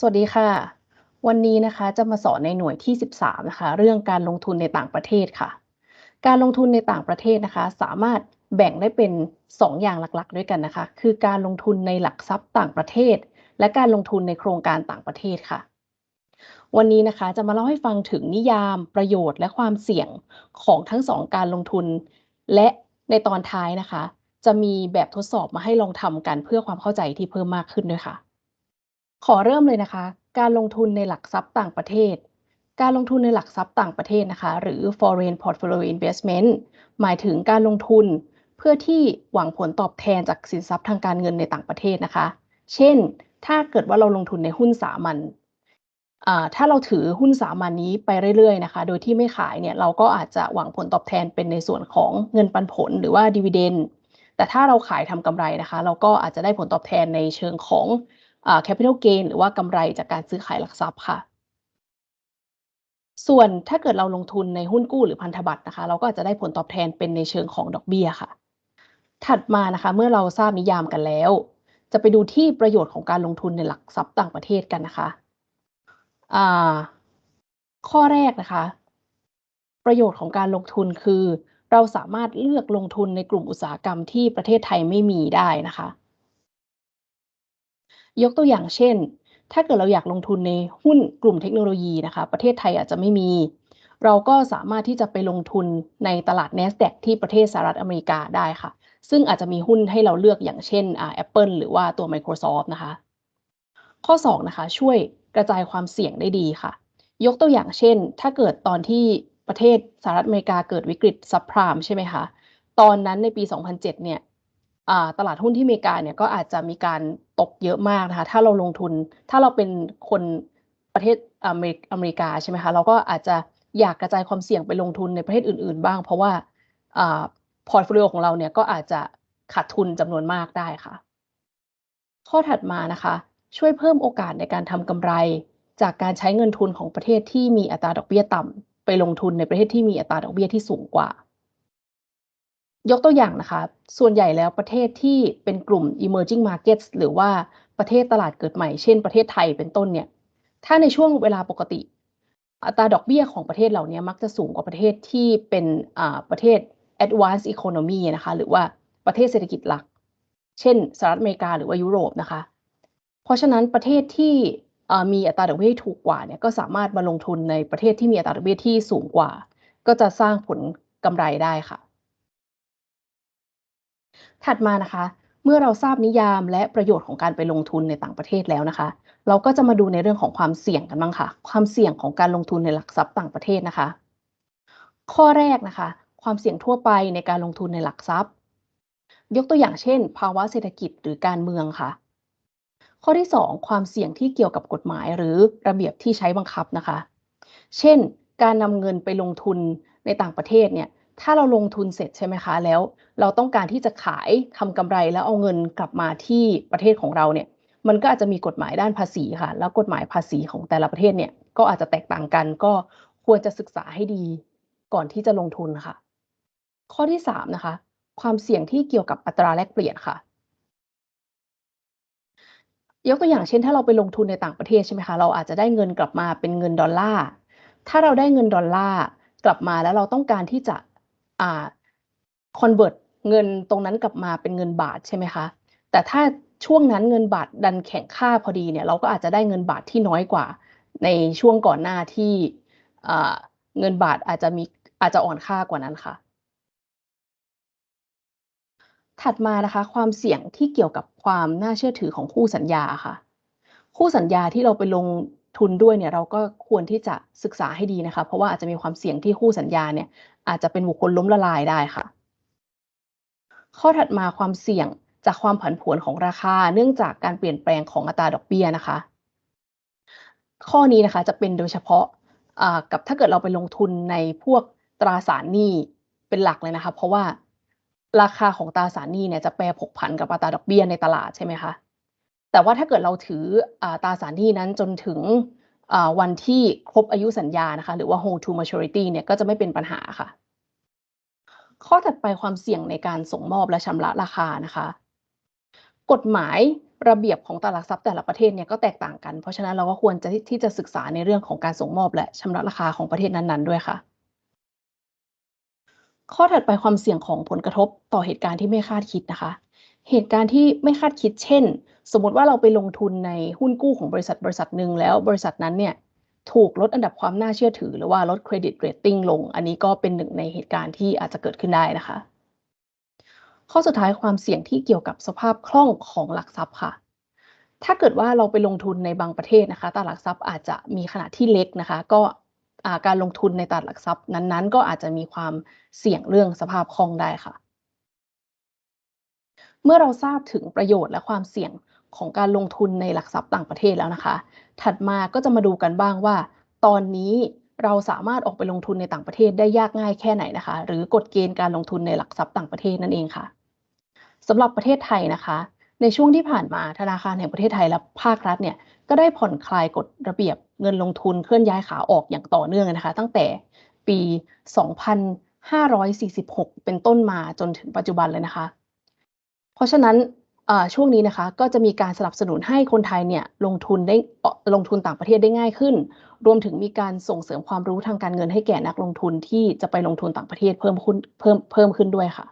สวัสดีค่ะ วันนี้นะคะจะมาสอนในหน่วยที่ 13 นะคะ เรื่องการลงทุนในต่างประเทศค่ะ การลงทุนในต่างประเทศนะคะ สามารถแบ่งได้เป็น 2 อย่างหลักๆ ด้วยกันนะคะ คือการลงทุนในหลักทรัพย์ต่างประเทศ และการลงทุนในโครงการต่างประเทศค่ะ วันนี้นะคะจะมาเล่าให้ฟังถึงนิยามประโยชน์และความเสี่ยงของทั้ง2การลงทุน และในตอนท้ายนะคะ จะมีแบบทดสอบมาให้ลองทำกันเพื่อความเข้าใจที่เพิ่มมากขึ้นด้วยค่ะ ขอเริ่มเลยนะคะ การลงทุนในหลักทรัพย์ต่างประเทศ การลงทุนในหลักทรัพย์ต่างประเทศนะคะ หรือ foreign portfolio investment หมายถึงการลงทุนเพื่อที่หวังผลตอบแทนจากสินทรัพย์ทางการเงินในต่างประเทศนะคะ เช่น ถ้าเกิดว่าเราลงทุนในหุ้นสามัญถ้าเราถือหุ้นสามัญนี้ไปเรื่อยๆนะคะ โดยที่ไม่ขายเนี่ยเราก็อาจจะหวังผลตอบแทนเป็นในส่วนของเงินปันผลหรือว่า dividend แต่ถ้าเราขายทำกำไรนะคะ เราก็อาจจะได้ผลตอบแทนในเชิงของอ่า capital gain หรือว่ากำไรจากการซื้อขายหลักทรัพย์ค่ะ ส่วนถ้าเกิดเราลงทุนในหุ้นกู้หรือพันธบัตรนะคะ เราก็อาจจะได้ผลตอบแทนเป็นในเชิงของดอกเบี้ยค่ะ ถัดมานะคะ เมื่อเราทราบนิยามกันแล้ว จะไปดูที่ประโยชน์ของการลงทุนในหลักทรัพย์ต่างประเทศกันนะคะอ่าข้อแรกนะคะ ประโยชน์ของการลงทุนคือ เราสามารถเลือกลงทุนในกลุ่มอุตสาหกรรมที่ประเทศไทยไม่มีได้นะคะ ยกตัวอย่างเช่น ถ้าเกิดเราอยากลงทุนในหุ้นกลุ่มเทคโนโลยีนะคะ ประเทศไทยอาจจะไม่มี เราก็สามารถที่จะไปลงทุนในตลาด NASDAQ ที่ประเทศสหรัฐอเมริกาได้ค่ะ ซึ่งอาจจะมีหุ้นให้เราเลือกอย่างเช่นอ่า Apple หรือว่าตัว Microsoft นะคะ ข้อ 2 นะคะ ช่วยกระจายความเสี่ยงได้ดีค่ะ ยกตัวอย่างเช่น ถ้าเกิดตอนที่ ประเทศสหรัฐอเมริกาเกิดวิกฤต Subprime ใช่ไหมคะ ตอนนั้นในปี 2007 เนี่ยตลาดหุ้นที่อเมริกาเนี่ยก็อาจจะมีการตกเยอะมากนะคะ ถ้าเราลงทุน ถ้าเราเป็นคนประเทศอเมริกาใช่ไหมคะ เราก็อาจจะอยากกระจายความเสี่ยงไปลงทุนในประเทศอื่น ๆ บ้าง เพราะว่าอ่าพอร์ตโฟลิโอของเราเนี่ยก็อาจจะขาดทุนจำนวนมากได้ค่ะ ข้อถัดมานะคะ ช่วยเพิ่มโอกาสในการทำกำไรจากการใช้เงินทุนของประเทศที่มีอัตราดอกเบี้ยต่ำ ไปลงทุนในประเทศที่มีอัตราดอกเบี้ยที่สูงกว่า ยกตัวอย่างนะคะ ส่วนใหญ่แล้วประเทศที่เป็นกลุ่ม emerging markets หรือว่าประเทศตลาดเกิดใหม่ เช่นประเทศไทยเป็นต้นเนี่ย ถ้าในช่วงเวลาปกติ อัตราดอกเบี้ยของประเทศเหล่านี้มักจะสูงกว่าประเทศที่เป็นประเทศ advanced economy นะคะ หรือว่าประเทศเศรษฐกิจหลัก เช่นสหรัฐอเมริกาหรือว่ายุโรปนะคะ เพราะฉะนั้นประเทศที่ มีอัตราดอกเบี้ยที่ถูกกว่าเนี่ยก็สามารถมาลงทุนในประเทศที่มีอัตราดอกเบี้ยที่สูงกว่า ก็จะสร้างผลกำไรได้ค่ะ ถัดมานะคะ เมื่อเราทราบนิยามและประโยชน์ของการไปลงทุนในต่างประเทศแล้วนะคะ เราก็จะมาดูในเรื่องของความเสี่ยงกันบ้างค่ะ ความเสี่ยงของการลงทุนในหลักทรัพย์ต่างประเทศนะคะ ข้อแรกนะคะ ความเสี่ยงทั่วไปในการลงทุนในหลักทรัพย์ ยกตัวอย่างเช่น ภาวะเศรษฐกิจหรือการเมืองค่ะ ข้อที่ 2 ความเสี่ยงที่เกี่ยวกับกฎหมาย หรือระเบียบที่ใช้บังคับนะคะ เช่น การนำเงินไปลงทุนในต่างประเทศเนี่ยถ้าเราลงทุนเสร็จใช่ไหมคะ แล้วเราต้องการที่จะขายทำกำไรแล้วเอาเงินกลับมาที่ประเทศของเราเนี่ยมันก็อาจจะมีกฎหมายด้านภาษีค่ะ แล้วกฎหมายภาษีของแต่ละประเทศเนี่ยก็อาจจะแตกต่างกัน ก็ควรจะศึกษาให้ดีก่อนที่จะลงทุนค่ะ ข้อที่3นะคะ ความเสี่ยงที่เกี่ยวกับอัตราแลกเปลี่ยนค่ะ ยกตัวอย่างเช่น ถ้าเราไปลงทุนในต่างประเทศใช่ไหมคะ เราอาจจะได้เงินกลับมาเป็นเงินดอลลาร์ ถ้าเราได้เงินดอลลาร์กลับมาแล้วเราต้องการที่จะอ่า convert เงินตรงนั้นกลับมาเป็นเงินบาทใช่ไหมคะ แต่ถ้าช่วงนั้นเงินบาทดันแข็งค่าพอดีเนี่ย เราก็อาจจะได้เงินบาทที่น้อยกว่า ในช่วงก่อนหน้าที่เงินบาทอาจจะมีอาจจะอ่อนค่ากว่านั้นค่ะ ถัดมานะคะ ความเสี่ยงที่เกี่ยวกับความน่าเชื่อถือของคู่สัญญาค่ะ คู่สัญญาที่เราไปลงทุนด้วยเนี่ยเราก็ควรที่จะศึกษาให้ดีนะคะ เพราะว่าอาจจะมีความเสี่ยงที่คู่สัญญาเนี่ย อาจจะเป็นบุคคลล้มละลายได้ค่ะ ข้อถัดมาความเสี่ยงจากความผันผวนของราคา เนื่องจากการเปลี่ยนแปลงของอัตราดอกเบี้ยนะคะ ข้อนี้นะคะจะเป็นโดยเฉพาะอ่ากับถ้าเกิดเราไปลงทุนในพวกตราสารหนี้เป็นหลักเลยนะคะ เพราะว่า ราคาของตราสารหนี้เนี่ยจะแปรผกผันกับอัตราดอกเบี้ยในตลาดใช่ไหมคะ แต่ว่าถ้าเกิดเราถืออาตราสารหนี้นั้นจนถึงวันที่ครบอายุสัญญานะคะ หรือว่า hold to maturity เนี่ยก็จะไม่เป็นปัญหาค่ะ ข้อถัดไปความเสี่ยงในการส่งมอบและชำระราคานะคะ กฎหมายระเบียบของตลาดหลักทรัพย์แต่ละประเทศเนี่ยก็แตกต่างกัน เพราะฉะนั้นเราก็ควรจะทที่จะศึกษาในเรื่องของการส่งมอบและชำระราคาของประเทศนั้นๆด้วยค่ะ ข้อถัดไปความเสี่ยงของผลกระทบต่อเหตุการณ์ที่ไม่คาดคิดนะคะ เหตุการณ์ที่ไม่คาดคิดเช่น สมมติว่าเราไปลงทุนในหุ้นกู้ของบริษัทบริษัทหนึ่งแล้วบริษัทนั้นเนี่ยถูกลดอันดับความน่าเชื่อถือ หรือว่าลดเครดิตเรตติ้งลง อันนี้ก็เป็นหนึ่งในเหตุการณ์ที่อาจจะเกิดขึ้นได้นะคะ ข้อสุดท้ายความเสี่ยงที่เกี่ยวกับสภาพคล่องของหลักทรัพย์ค่ะ ถ้าเกิดว่าเราไปลงทุนในบางประเทศนะคะตลาดหลักทรัพย์อาจจะมีขนาดที่เล็กนะคะ ก็ การลงทุนในตลาดหลักทรัพย์นั้นๆ ก็อาจจะมีความเสี่ยงเรื่องสภาพคล่องได้ค่ะ เมื่อเราทราบถึงประโยชน์และความเสี่ยงของการลงทุนในหลักทรัพย์ต่างประเทศแล้วนะคะ ถัดมาก็จะมาดูกันบ้างว่า ตอนนี้เราสามารถออกไปลงทุนในต่างประเทศได้ยากง่ายแค่ไหนนะคะ หรือกฎเกณฑ์การลงทุนในหลักทรัพย์ต่างประเทศนั่นเองค่ะสำหรับประเทศไทยนะคะ ในช่วงที่ผ่านมาธนาคารแห่งประเทศไทยและภาครัฐเนี่ยก็ได้ผ่อนคลายกฎระเบียบเงินลงทุนเคลื่อนย้ายขาออกอย่างต่อเนื่องนะคะ ตั้งแต่ปี 2546 เป็นต้นมาจนถึงปัจจุบันเลยนะคะ เพราะฉะนั้นช่วงนี้นะคะก็จะมีการสนับสนุนให้คนไทยเนี่ยลงทุนได้ลงทุนต่างประเทศได้ง่ายขึ้น รวมถึงมีการส่งเสริมความรู้ทางการเงินให้แก่นักลงทุนที่จะไปลงทุนต่างประเทศเพิ่มขึ้นเพิ่มเพิ่มขึ้นด้วยค่ะ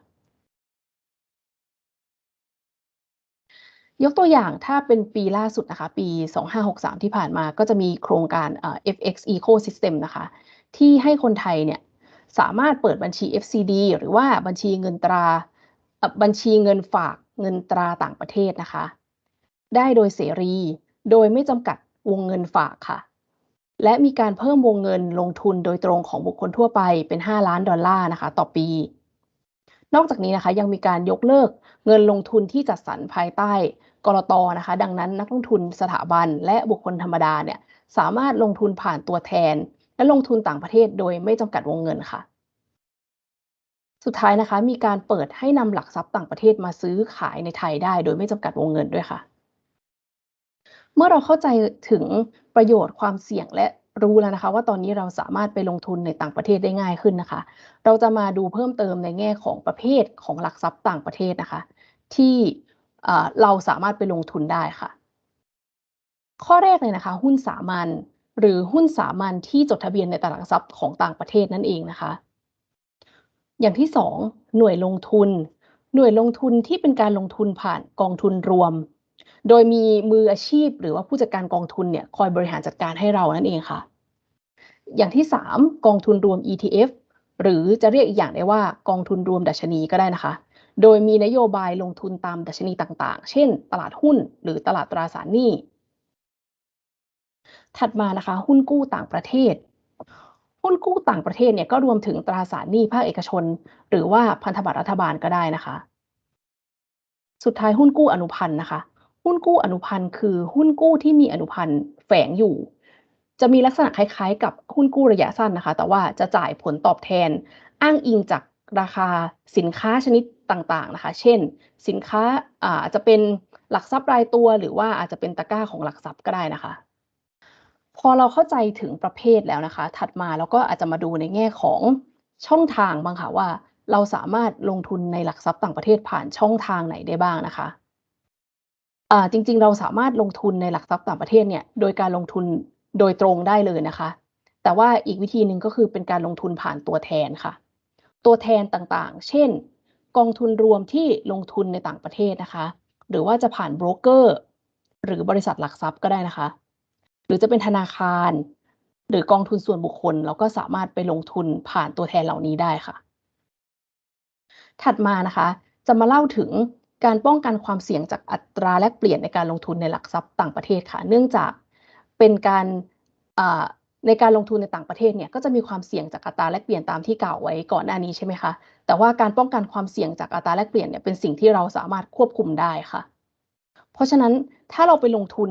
ยกตัวอย่างถ้าเป็นปีล่าสุดนะคะ ปี 2563 ที่ผ่านมาก็จะมีโครงการ FX Ecosystem นะคะ ที่ให้คนไทยเนี่ยสามารถเปิดบัญชี FCD หรือว่าบัญชีเงินตราบัญชีเงินฝากเงินตราต่างประเทศนะคะ ได้โดยเสรี โดยไม่จำกัดวงเงินฝากค่ะ และมีการเพิ่มวงเงินลงทุนโดยตรงของบุคคลทั่วไปเป็น 5 ล้านดอลลาร์นะคะ ต่อปี นอกจากนี้นะคะยังมีการยกเลิกเงินลงทุนที่จัดสรรภายใต้กรตนะคะ ดังนั้นนักลงทุนสถาบันและบุคคลธรรมดาเนี่ยสามารถลงทุนผ่านตัวแทน และลงทุนต่างประเทศโดยไม่จำกัดวงเงินค่ะ สุดท้ายนะคะมีการเปิดให้นำหลักทรัพย์ต่างประเทศมาซื้อขายในไทยได้ โดยไม่จำกัดวงเงินด้วยค่ะ เมื่อเราเข้าใจถึงประโยชน์ความเสี่ยงและ รู้แล้วนะคะว่าตอนนี้เราสามารถไปลงทุนในต่างประเทศได้ง่ายขึ้นนะคะ เราจะมาดูเพิ่มเติมในแง่ของประเภทของหลักทรัพย์ต่างประเทศนะคะ ที่เราสามารถไปลงทุนได้ค่ะ ข้อแรกเลยนะคะ หุ้นสามัญหรือหุ้นสามัญที่จดทะเบียนในตลาดหลักทรัพย์ของต่างประเทศนั่นเองนะคะ อย่างที่สองหน่วยลงทุน หน่วยลงทุนที่เป็นการลงทุนผ่านกองทุนรวม โดยมีมืออาชีพ หรือว่าผู้จัดการกองทุนเนี่ยคอยบริหารจัดการให้เรานั่นเองค่ะ อย่างที่ 3 กองทุนรวม ETF หรือจะเรียกอีกอย่างได้ว่ากองทุนรวมดัชนีก็ได้นะคะ โดยมีนโยบายลงทุนตามดัชนีต่างๆ เช่น ตลาดหุ้น หรือตลาดตราสารหนี้ ถัดมานะคะ หุ้นกู้ต่างประเทศ หุ้นกู้ต่างประเทศเนี่ยก็รวมถึงตราสารหนี้ภาคเอกชน หรือว่าพันธบัตรรัฐบาลก็ได้นะคะ สุดท้ายหุ้นกู้อนุพันธ์นะคะ หุ้นกู้อนุพันธ์คือหุ้นกู้ที่มีอนุพันธ์แฝงอยู่ จะมีลักษณะคล้ายๆ กับหุ้นกู้ระยะสั้นนะคะ แต่ว่าจะจ่ายผลตอบแทน อ้างอิงจากราคาสินค้าชนิดต่างๆนะคะ เช่น สินค้าอาจจะเป็นหลักทรัพย์รายตัว หรือว่าอาจจะเป็นตะกร้าของหลักทรัพย์ก็ได้นะคะ พอเราเข้าใจถึงประเภทแล้วนะคะ ถัดมาเราก็อาจจะมาดูในแง่ของช่องทางบ้างค่ะว่า เราสามารถลงทุนในหลักทรัพย์ต่างประเทศผ่านช่องทางไหนได้บ้างนะคะ อ่า จริง ๆ เราสามารถลงทุนในหลักทรัพย์ต่างประเทศเนี่ย โดยการลงทุนโดยตรงได้เลยนะคะ แต่ว่าอีกวิธีหนึ่งก็คือเป็นการลงทุนผ่านตัวแทนค่ะ ตัวแทนต่างๆ เช่น กองทุนรวมที่ลงทุนในต่างประเทศนะคะ หรือว่าจะผ่านโบรกเกอร์ หรือบริษัทหลักทรัพย์ก็ได้นะคะ หรือจะเป็นธนาคาร หรือกองทุนส่วนบุคคล เราก็สามารถไปลงทุนผ่านตัวแทนเหล่านี้ได้ค่ะ ถัดมานะคะ จะมาเล่าถึง การป้องกันความเสี่ยงจากอัตราแลกเปลี่ยนในการลงทุนในหลักทรัพย์ต่างประเทศค่ะ เนื่องจากเป็นการในการลงทุนในต่างประเทศเนี่ยก็จะมีความเสี่ยงจากอัตราแลกเปลี่ยนตามที่กล่าวไว้ก่อนหน้านี้ใช่ไหมคะแต่ว่าการป้องกันความเสี่ยงจากอัตราแลกเปลี่ยนเนี่ยเป็นสิ่งที่เราสามารถควบคุมได้ค่ะ เพราะฉะนั้นถ้าเราไปลงทุน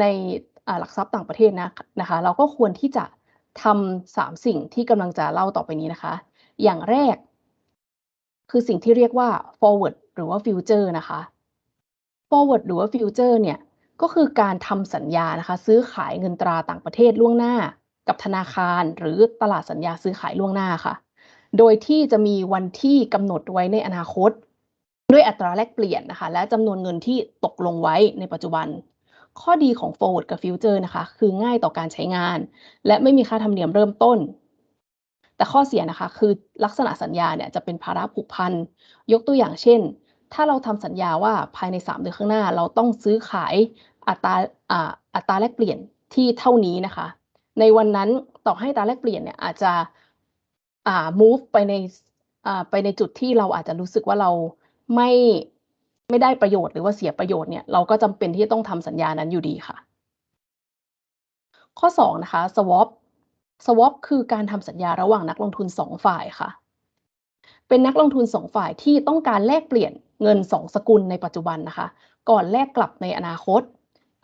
ในหลักทรัพย์ต่างประเทศนะนะคะ เราก็ควรที่จะทำสามสิ่งที่กำลังจะเล่าต่อไปนี้นะคะ อย่างแรก คือสิ่งที่เรียกว่า forward หรือว่า future นะคะ forward หรือว่า future เนี่ยก็คือการทำสัญญานะคะ ซื้อขายเงินตราต่างประเทศล่วงหน้า กับธนาคาร หรือตลาดสัญญาซื้อขายล่วงหน้าค่ะ โดยที่จะมีวันที่กำหนดไว้ในอนาคต ด้วยอัตราแลกเปลี่ยนนะคะ และจำนวนเงินที่ตกลงไว้ในปัจจุบัน ข้อดีของ forward กับ future นะคะ คือง่ายต่อการใช้งาน และไม่มีค่าธรรมเนียมเริ่มต้น แต่ข้อเสียนะคะ คือลักษณะสัญญาเนี่ยจะเป็นภาระผูกพันยกตัวอย่างเช่น ถ้าเราทำสัญญาว่าภายใน 3 เดือนข้างหน้า เราต้องซื้อขายอัตราอัตราแลกเปลี่ยนที่เท่านี้นะคะ ในวันนั้นต่อให้อัตราแลกเปลี่ยนเนี่ยอาจจะอ่า move ไปในอ่าไปในจุดที่เราอาจจะรู้สึกว่าเราไม่ไม่ได้ประโยชน์หรือว่าเสียประโยชน์เนี่ยเราก็จำเป็นที่จะต้องทำสัญญานั้นอยู่ดีค่ะ ข้อ 2 นะคะ swap swap คือการทำสัญญาระหว่างนักลงทุน 2 ฝ่ายค่ะ เป็นนักลงทุน 2 ฝ่ายที่ต้องการแลกเปลี่ยน เงิน 2 สกุลในปัจจุบันนะคะ ก่อนแลกกลับในอนาคต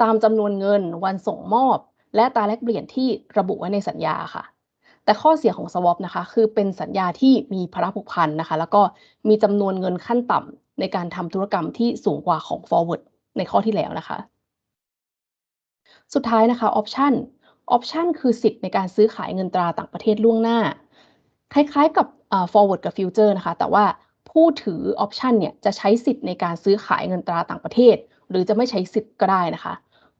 ตามจำนวนเงินวันส่งมอบ และตาแลกเปลี่ยนที่ระบุไว้ในสัญญาค่ะ แต่ข้อเสียของ swap นะคะ คือเป็นสัญญาที่มีภาระผูกพันนะคะ แล้วก็มีจำนวนเงินขั้นต่ำในการทำธุรกรรมที่สูงกว่าของ forward ในข้อที่แล้วนะคะ สุดท้ายนะคะ option option คือสิทธิ์ในการซื้อขายเงินตราต่างประเทศล่วงหน้า คล้ายๆกับ forward กับ future นะคะ แต่ว่า ผู้ถือ option เนี่ยจะใช้สิทธิ์ในการซื้อขายเงินตราต่างประเทศ หรือจะไม่ใช้สิทธิ์ก็ได้นะคะ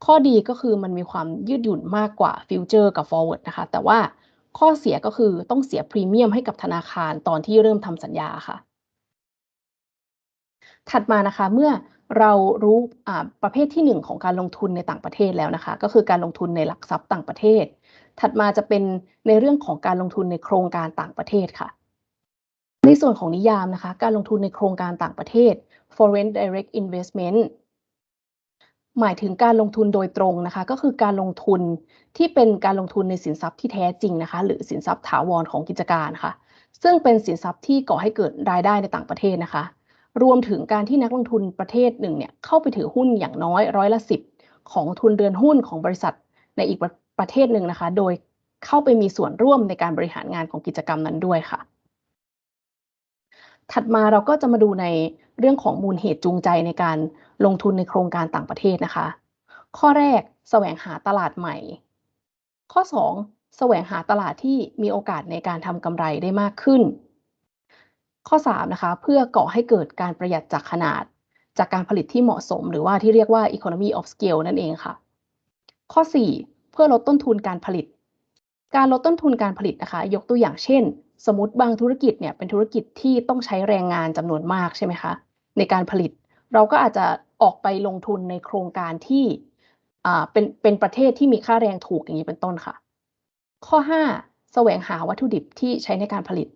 ข้อดีก็คือมันมีความยืดหยุ่นมากกว่า future กับ forward นะคะ แต่ว่าข้อเสียก็คือต้องเสียพรีเมียมให้กับธนาคารตอนที่เริ่มทำสัญญาค่ะ ถัดมานะคะเมื่อเรารู้ประเภทที่ 1 ของการลงทุนในต่างประเทศแล้วนะคะ ก็คือการลงทุนในหลักทรัพย์ต่างประเทศ ถัดมาจะเป็นในเรื่องของการลงทุนในโครงการต่างประเทศค่ะ ในส่วนของนิยามนะคะ การลงทุนในโครงการต่างประเทศ foreign direct investment หมายถึงการลงทุนโดยตรงนะคะ ก็คือการลงทุนที่เป็นการลงทุนในสินทรัพย์ที่แท้จริงนะคะ หรือสินทรัพย์ถาวรของกิจการค่ะ ซึ่งเป็นสินทรัพย์ที่ก่อให้เกิดรายได้ในต่างประเทศนะคะ รวมถึงการที่นักลงทุนประเทศหนึ่งเนี่ยเข้าไปถือหุ้นอย่างน้อยร้อยละสิบของทุนเรือนหุ้นของบริษัทในอีกประเทศหนึ่งนะคะ โดยเข้าไปมีส่วนร่วมในการบริหารงานของกิจกรรมนั้นด้วยค่ะ ถัดมาเราก็จะมาดูในเรื่องของมูลเหตุจูงใจในการลงทุนในโครงการต่างประเทศนะคะ ข้อแรกแสวงหาตลาดใหม่ ข้อ 2แสวงหาตลาดที่มีโอกาสในการทำกำไรได้มากขึ้น ข้อ 3 นะคะ เพื่อก่อให้เกิดการประหยัดจากขนาด จากการผลิตที่เหมาะสม หรือว่าที่เรียกว่า economy of scale นั่นเองค่ะ ข้อ 4 เพื่อลดต้นทุนการผลิต การลดต้นทุนการผลิตนะคะ ยกตัวอย่างเช่น สมมติบางธุรกิจเนี่ยเป็นธุรกิจที่ต้องใช้แรงงานจำนวนมากใช่ไหมคะ ในการผลิต เราก็อาจจะออกไปลงทุนในโครงการที่เป็นเป็นประเทศที่มีค่าแรงถูกอย่างนี้เป็นต้นค่ะ ข้อ 5 แสวงหาวัตถุดิบที่ใช้ในการผลิต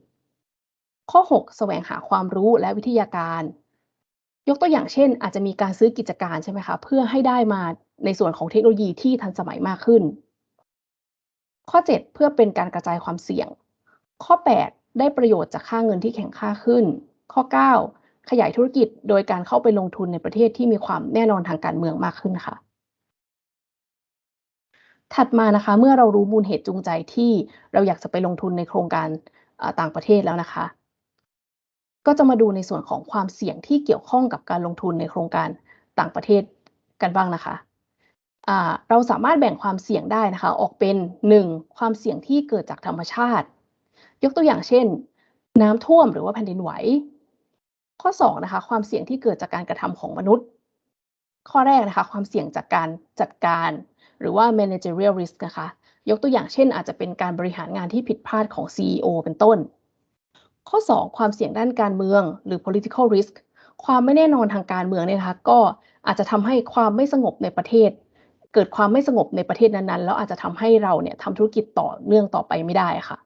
ข้อ 6 แสวงหาความรู้และวิทยาการ ยกตัวอย่างเช่น อาจจะมีการซื้อกิจการใช่ไหมคะเพื่อให้ได้มาในส่วนของเทคโนโลยีที่ทันสมัยมากขึ้น ข้อ 7 เพื่อเป็นการกระจายความเสี่ยง ข้อ 8 ได้ประโยชน์จากค่าเงินที่แข็งค่าขึ้น ข้อ 9 ขยายธุรกิจโดยการเข้าไปลงทุนในประเทศที่มีความแน่นอนทางการเมืองมากขึ้นค่ะ ถัดมานะคะเมื่อเรารู้มูลเหตุจูงใจที่เราอยากจะไปลงทุนในโครงการต่างประเทศแล้วนะคะ ก็จะมาดูในส่วนของความเสี่ยงที่เกี่ยวข้องกับการลงทุนในโครงการต่างประเทศกันบ้างนะคะเราสามารถแบ่งความเสี่ยงได้นะคะ ออกเป็น 1. ความเสี่ยงที่เกิดจากธรรมชาติ ยกตัวอย่างเช่น น้ำท่วมหรือว่าแผ่นดินไหว ข้อ2นะคะความเสี่ยงที่เกิดจากการกระทำของมนุษย์ ข้อแรกนะคะความเสี่ยงจากการจัดการ หรือว่า managerial risk นะคะยกตัวอย่างเช่น อาจจะเป็นการบริหารงานที่ผิดพลาดของ CEO เป็นต้น ข้อ 2 ความเสี่ยงด้านการเมืองหรือ political risk ความไม่แน่นอนทางการเมืองเนี่ยนะคะก็อาจจะทำให้ความไม่สงบในประเทศ เกิดความไม่สงบในประเทศนั้นๆ แล้วอาจจะทำให้เราเนี่ยทำธุรกิจต่อเนื่องต่อไปไม่ได้ค่ะ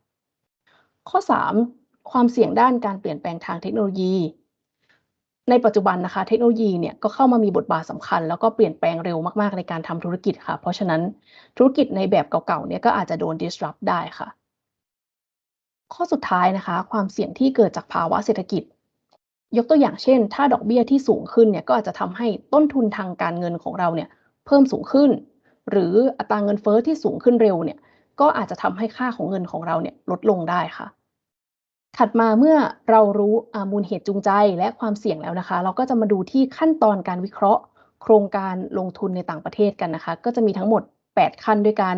ข้อ 3 ความเสี่ยงด้านการเปลี่ยนแปลงทางเทคโนโลยี ในปัจจุบันนะคะเทคโนโลยีเนี่ยก็เข้ามามีบทบาทสำคัญ แล้วก็เปลี่ยนแปลงเร็วมากๆในการทำธุรกิจค่ะ เพราะฉะนั้นธุรกิจในแบบเก่าๆเนี่ยก็อาจจะโดน disrupt ได้ค่ะ ข้อสุดท้ายนะคะ ความเสี่ยงที่เกิดจากภาวะเศรษฐกิจ ยกตัวอย่างเช่น ถ้าดอกเบี้ยที่สูงขึ้นเนี่ยก็อาจจะทำให้ต้นทุนทางการเงินของเราเนี่ยเพิ่มสูงขึ้น หรืออัตราเงินเฟ้อที่สูงขึ้นเร็วเนี่ย ก็อาจจะทำให้ค่าของเงินของเราเนี่ยลดลงได้ค่ะ ถัดมาเมื่อเรารู้มูลเหตุจูงใจและความเสี่ยงแล้วนะคะ เราก็จะมาดูที่ขั้นตอนการวิเคราะห์ โครงการลงทุนในต่างประเทศกันนะคะ ก็จะมีทั้งหมด 8 ขั้นด้วยกัน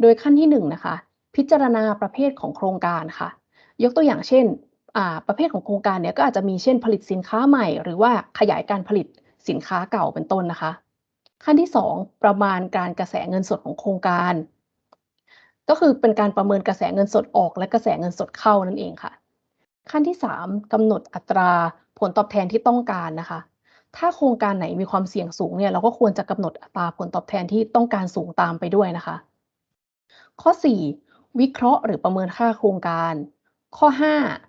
โดยขั้นที่1นะคะพิจารณาประเภทของโครงการค่ะ ยกตัวอย่างเช่นประเภทของโครงการเนี่ยก็อาจจะมีเช่นผลิตสินค้าใหม่ หรือว่าขยายการผลิตสินค้าเก่าเป็นต้นนะคะ ขั้นที่ 2 ประมาณการกระแสเงินสดของโครงการ ก็คือเป็นการประเมินกระแสเงินสดออกและกระแสเงินสดเข้านั่นเองค่ะ ขั้นที่ 3กำหนดอัตราผลตอบแทนที่ต้องการนะคะ ถ้าโครงการไหนมีความเสี่ยงสูงเนี่ยเราก็ควรจะกำหนดอัตราผลตอบแทนที่ต้องการสูงตามไปด้วยนะคะ ข้อ 4 วิเคราะห์หรือประเมินค่าโครงการ ข้อ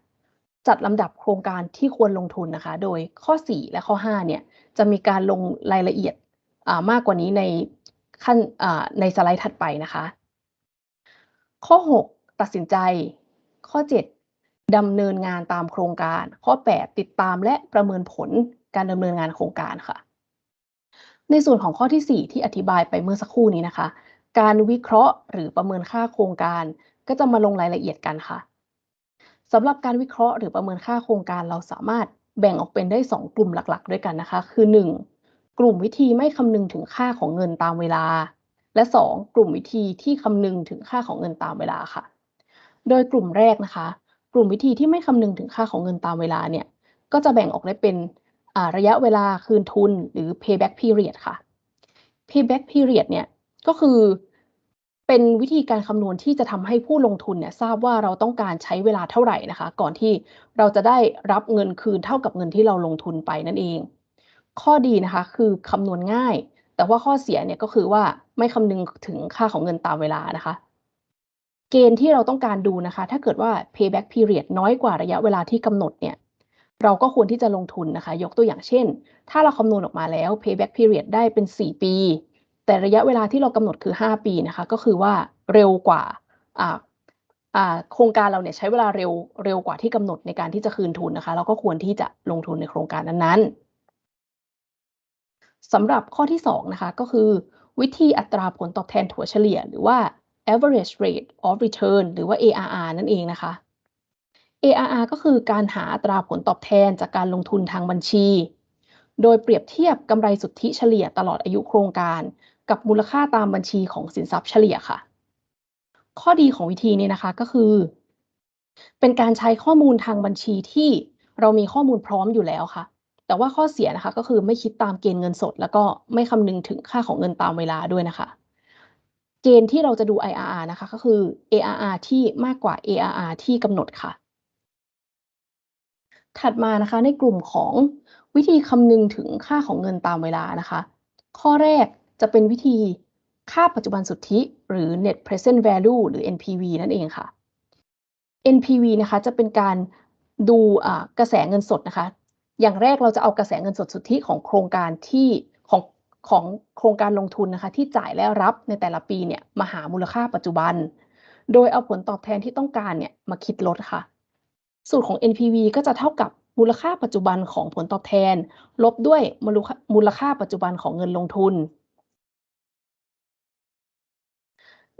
5 จัดลำดับโครงการที่ควรลงทุนนะคะ โดยข้อ 4 และข้อ 5 เนี่ยจะมีการลงรายละเอียดมากกว่านี้ในขั้นในสไลด์ถัดไปนะคะ ข้อ 6 ตัดสินใจ ข้อ 7ดำเนินงานตามโครงการ ข้อ 8 ติดตามและประเมินผลการดำเนินงานโครงการค่ะ ในส่วนของข้อที่ 4 ที่อธิบายไปเมื่อสักครู่นี้นะคะ การวิเคราะห์หรือประเมินค่าโครงการ ก็จะมาลงรายละเอียดกันค่ะสำหรับการวิเคราะห์หรือประเมินค่าโครงการเราสามารถแบ่งออกเป็นได้ 2 กลุ่มหลักๆ ด้วยกันนะคะ คือ 1. กลุ่มวิธีไม่คำนึงถึงค่าของเงินตามเวลา และ 2. กลุ่มวิธีที่คำนึงถึงค่าของเงินตามเวลาค่ะ โดยกลุ่มแรกนะคะ กลุ่มวิธีที่ไม่คำนึงถึงค่าของเงินตามเวลาเนี่ยก็จะแบ่งออกได้เป็นระยะเวลาคืนทุนหรือ payback period ค่ะ payback period เนี่ยก็คือเป็นวิธีการคำนวณที่จะทำให้ผู้ลงทุนเนี่ยทราบว่าเราต้องการใช้เวลาเท่าไหร่นะคะ ก่อนที่เราจะได้รับเงินคืนเท่ากับเงินที่เราลงทุนไปนั่นเอง ข้อดีนะคะคือคำนวณง่าย แต่ว่าข้อเสียเนี่ยก็คือว่าไม่คำนึงถึงค่าของเงินตามเวลานะคะ เกณฑ์ที่เราต้องการดูนะคะ ถ้าเกิดว่า payback period น้อยกว่าระยะเวลาที่กำหนดเนี่ยเราก็ควรที่จะลงทุนนะคะ ยกตัวอย่างเช่น ถ้าเราคำนวณออกมาแล้ว payback period ได้เป็น 4 ปี แต่ระยะเวลาที่เรากำหนดคือ 5 ปีนะคะ ก็คือว่าเร็วกว่าโครงการเราเนี่ยใช้เวลาเร็วเร็วกว่าที่กำหนดในการที่จะคืนทุนนะคะ เราก็ควรที่จะลงทุนในโครงการนั้นๆ สำหรับข้อที่2นะคะก็คือ วิธีอัตราผลตอบแทนถัวเฉลี่ย หรือว่า average rate of return หรือว่า ARR นั่นเองนะคะ ARR ก็คือการหาอัตราผลตอบแทนจากการลงทุนทางบัญชี โดยเปรียบเทียบกำไรสุทธิเฉลี่ยตลอดอายุโครงการ กับมูลค่าตามบัญชีของสินทรัพย์เฉลี่ยค่ะ ข้อดีของวิธีนี้นะคะก็คือ เป็นการใช้ข้อมูลทางบัญชีที่เรามีข้อมูลพร้อมอยู่แล้วค่ะ แต่ว่าข้อเสียนะคะก็คือไม่คิดตามเกณฑ์เงินสด แล้วก็ไม่คำนึงถึงค่าของเงินตามเวลาด้วยนะคะ เกณฑ์ที่เราจะดู IRR นะคะก็คือ ARR ที่มากกว่า ARR ที่กำหนดค่ะ ถัดมานะคะในกลุ่มของวิธีคำนึงถึงค่าของเงินตามเวลานะคะ ข้อแรกจะเป็นวิธีค่าปัจจุบันสุทธิ หรือ net present value หรือ NPV นั่นเองค่ะ NPV นะคะจะเป็นการดูกระแสเงินสดนะคะ อย่างแรกเราจะเอากระแสเงินสดสุทธิของโครงการที่ของของโครงการลงทุนนะคะที่จ่ายและรับในแต่ละปีเนี่ยมาหามูลค่าปัจจุบัน โดยเอาผลตอบแทนที่ต้องการเนี่ยมาคิดลดค่ะ สูตรของ NPV ก็จะเท่ากับมูลค่าปัจจุบันของผลตอบแทน ลบด้วยมูลค่าปัจจุบันของเงินลงทุน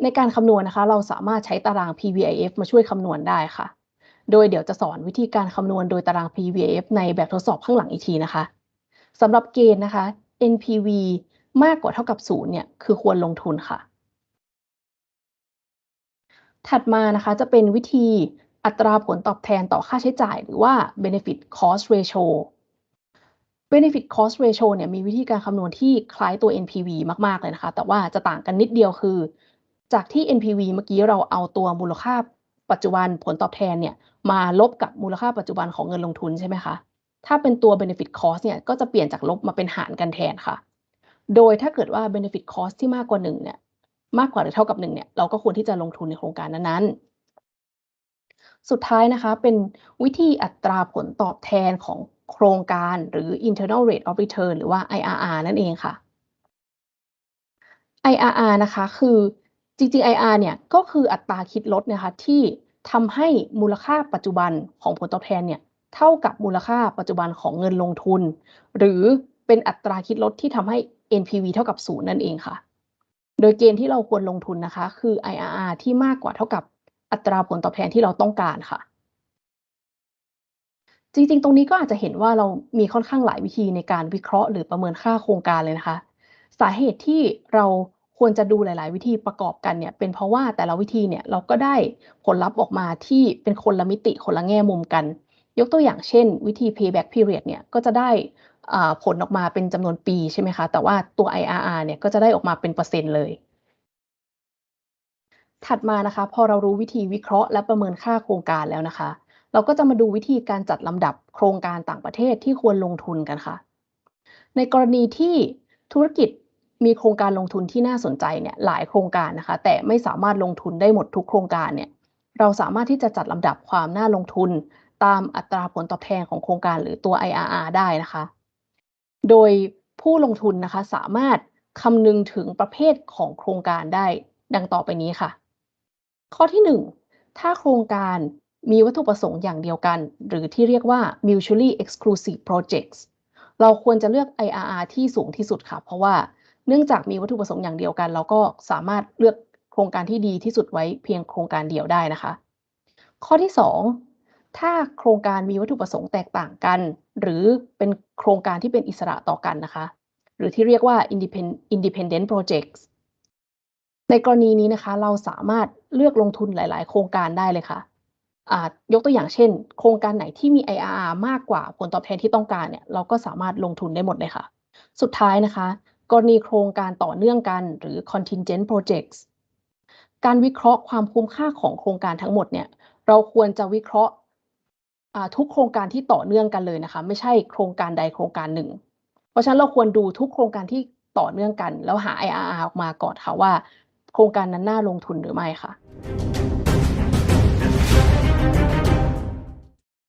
ในการคำนวณนะคะ เราสามารถใช้ตาราง PVIF มาช่วยคำนวณได้ค่ะ โดยเดี๋ยวจะสอนวิธีการคำนวณโดยตาราง P-V-F ในแบบทดสอบข้างหลังอีกทีนะคะสำหรับเกณฑ์นะคะ NPV มากกว่าเท่ากับ0เนี่ยคือควรลงทุนค่ะ ถัดมานะคะจะเป็นวิธีอัตราผลตอบแทนต่อค่าใช้จ่ายหรือว่า benefit cost ratio benefit cost ratio เนี่ยมีวิธีการคำนวณที่คล้ายตัว NPV มาก ๆ เลยนะคะ แต่ว่าจะต่างกันนิดเดียวคือ จากที่ NPV เมื่อกี้เราเอาตัวมูลค่า ปัจจุบันผลตอบแทนเนี่ยมาลบกับมูลค่าปัจจุบันของเงินลงทุนใช่ไหมคะ ถ้าเป็นตัว benefit cost เนี่ยก็จะเปลี่ยนจากลบมาเป็นหารกันแทนค่ะ โดยถ้าเกิดว่า benefit cost ที่มากกว่า1เนี่ยมากกว่าหรือเท่ากับ1เนี่ยเราก็ควรที่จะลงทุนในโครงการนั้นๆ สุดท้ายนะคะเป็นวิธีอัตราผลตอบแทนของโครงการหรือ internal rate of return หรือว่า IRR นั่นเองค่ะ IRR นะคะคือ จริงๆ IR เนี่ยก็คืออัตราคิดลดนะคะที่ทำให้มูลค่าปัจจุบันของผลตอบแทนเนี่ยเท่ากับมูลค่าปัจจุบันของเงินลงทุน หรือเป็นอัตราคิดลดที่ทำให้ NPV เท่ากับศูนย์นั่นเองค่ะ โดยเกณฑ์ที่เราควรลงทุนนะคะ คือ IRR ที่มากกว่าเท่ากับอัตราผลตอบแทนที่เราต้องการค่ะ จริงๆ ตรงนี้ก็อาจจะเห็นว่าเรามีค่อนข้างหลายวิธีในการวิเคราะห์ หรือประเมินค่าโครงการเลยนะคะ สาเหตุที่เรา ควรจะดูหลาย ๆ วิธีประกอบกันเนี่ยเป็นเพราะว่าแต่ละวิธีเนี่ยเราก็ได้ผลลัพธ์ออกมาที่เป็นคนละมิติคนละแง่มุมกัน ยกตัวอย่างเช่น วิธี Payback Period เนี่ยก็จะได้อ่าผลออกมาเป็นจำนวนปีใช่ไหมคะ แต่ว่าตัว IRR เนี่ยก็จะได้ออกมาเป็นเปอร์เซ็นต์เลย ถัดมานะคะ พอเรารู้วิธีวิเคราะห์และประเมินค่าโครงการแล้วนะคะ เราก็จะมาดูวิธีการจัดลำดับโครงการต่างประเทศที่ควรลงทุนกันค่ะ ในกรณีที่ธุรกิจ มีโครงการลงทุนที่น่าสนใจเนี่ยหลายโครงการนะคะ แต่ไม่สามารถลงทุนได้หมดทุกโครงการเนี่ยเราสามารถที่จะจัดลำดับความน่าลงทุน ตามอัตราผลตอบแทนของโครงการหรือตัว IRR ได้นะคะ โดยผู้ลงทุนนะคะสามารถคำนึงถึงประเภทของโครงการได้ดังต่อไปนี้ค่ะ ข้อที่ 1 ถ้าโครงการมีวัตถุประสงค์อย่างเดียวกัน หรือที่เรียกว่า mutually exclusive projects เราควรจะเลือก IRR ที่สูงที่สุดค่ะ เพราะว่า เนื่องจากมีวัตถุประสงค์อย่างเดียวกัน เราก็สามารถเลือกโครงการที่ดีที่สุดไว้เพียงโครงการเดียวได้นะคะ ข้อที่ 2 ถ้าโครงการมีวัตถุประสงค์แตกต่างกัน หรือเป็นโครงการที่เป็นอิสระต่อกันนะคะ หรือที่เรียกว่า independent projects ในกรณีนี้นะคะ เราสามารถเลือกลงทุนหลาย ๆ โครงการได้เลยค่ะอ่ายกตัวอย่างเช่น โครงการไหนที่มี IRR มากกว่าผลตอบแทนที่ต้องการเนี่ยเราก็สามารถลงทุนได้หมดเลยค่ะ สุดท้ายนะคะ กรณีโครงการต่อเนื่องกัน หรือ contingent projects การวิเคราะห์ความคุ้มค่าของโครงการทั้งหมดเนี่ยเราควรจะวิเคราะห์ทุกโครงการที่ต่อเนื่องกันเลยนะคะ ไม่ใช่โครงการใดโครงการหนึ่ง เพราะฉะนั้นเราควรดูทุกโครงการที่ต่อเนื่องกัน แล้วหา IRR ออกมาก่อนค่ะว่า โครงการนั้นน่าลงทุนหรือไม่ค่ะ